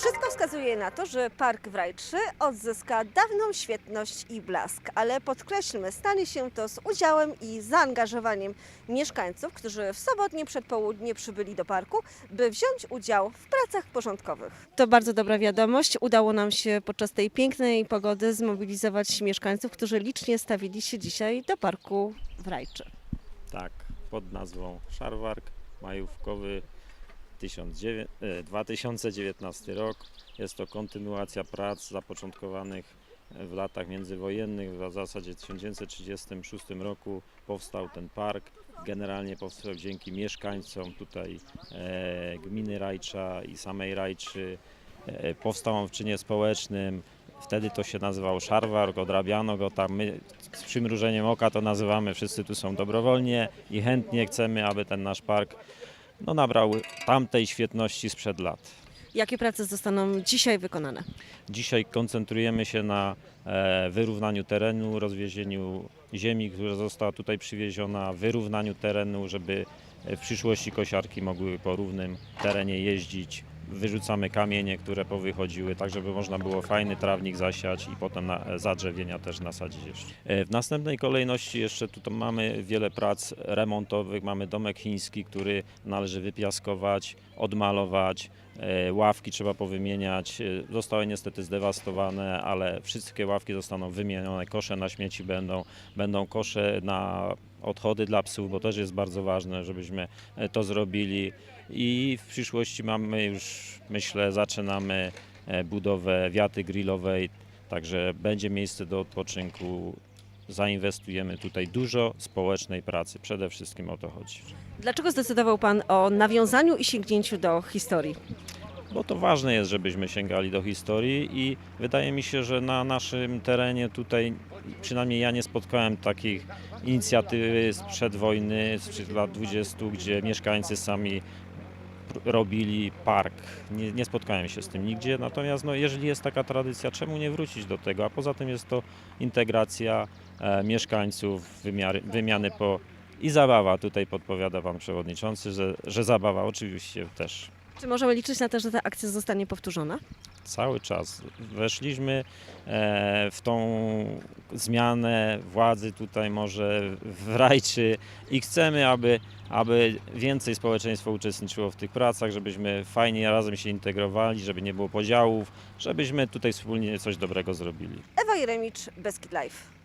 Wszystko wskazuje na to, że Park w Rajczy odzyska dawną świetność i blask, ale podkreślmy, stanie się to z udziałem i zaangażowaniem mieszkańców, którzy w sobotnie przedpołudnie przybyli do parku, by wziąć udział w pracach porządkowych. To bardzo dobra wiadomość. Udało nam się podczas tej pięknej pogody zmobilizować mieszkańców, którzy licznie stawili się dzisiaj do parku w Rajczy. Tak, pod nazwą Szarwark majówkowy 1900 2019 rok. Jest to kontynuacja prac zapoczątkowanych w latach międzywojennych. W zasadzie w 1936 roku powstał ten park. Generalnie powstał dzięki mieszkańcom tutaj e, gminy Rajcza i samej Rajczy. E, powstał on w czynie społecznym. Wtedy to się nazywał Szarwark, odrabiano go tam. My z przymrużeniem oka to nazywamy, wszyscy tu są dobrowolnie i chętnie chcemy, aby ten nasz park no, nabrał tamtej świetności sprzed lat. Jakie prace zostaną dzisiaj wykonane? Dzisiaj koncentrujemy się na e, wyrównaniu terenu, rozwiezieniu ziemi, która została tutaj przywieziona, wyrównaniu terenu, żeby w przyszłości kosiarki mogły po równym terenie jeździć. Wyrzucamy kamienie, które powychodziły, tak żeby można było fajny trawnik zasiać i potem na, zadrzewienia też nasadzić jeszcze. E, W następnej kolejności jeszcze tutaj mamy wiele prac remontowych. Mamy domek chiński, który należy wypiaskować, odmalować. E, Ławki trzeba powymieniać. E, Zostały niestety zdewastowane, ale wszystkie ławki zostaną wymienione. Kosze na śmieci będą, będą kosze na odchody dla psów, bo też jest bardzo ważne, żebyśmy e, to zrobili. I w przyszłości mamy już, myślę, zaczynamy budowę wiaty grillowej, także będzie miejsce do odpoczynku. Zainwestujemy tutaj dużo społecznej pracy. Przede wszystkim o to chodzi. Dlaczego zdecydował Pan o nawiązaniu i sięgnięciu do historii? Bo to ważne jest, żebyśmy sięgali do historii i wydaje mi się, że na naszym terenie tutaj, przynajmniej ja nie spotkałem takich inicjatywy sprzed wojny, sprzed lat 20, gdzie mieszkańcy sami robili park. Nie, nie spotkałem się z tym nigdzie, natomiast no, jeżeli jest taka tradycja, czemu nie wrócić do tego? A poza tym jest to integracja e, mieszkańców, wymiary, wymiany po i zabawa. Tutaj podpowiada Pan Przewodniczący, że, że zabawa oczywiście też. Czy możemy liczyć na to, że ta akcja zostanie powtórzona? Cały czas weszliśmy e, w tą zmianę władzy tutaj może w Rajczy i chcemy, aby, aby więcej społeczeństwa uczestniczyło w tych pracach, żebyśmy fajnie razem się integrowali, żeby nie było podziałów, żebyśmy tutaj wspólnie coś dobrego zrobili. Ewa Jeremicz, Beskid Life.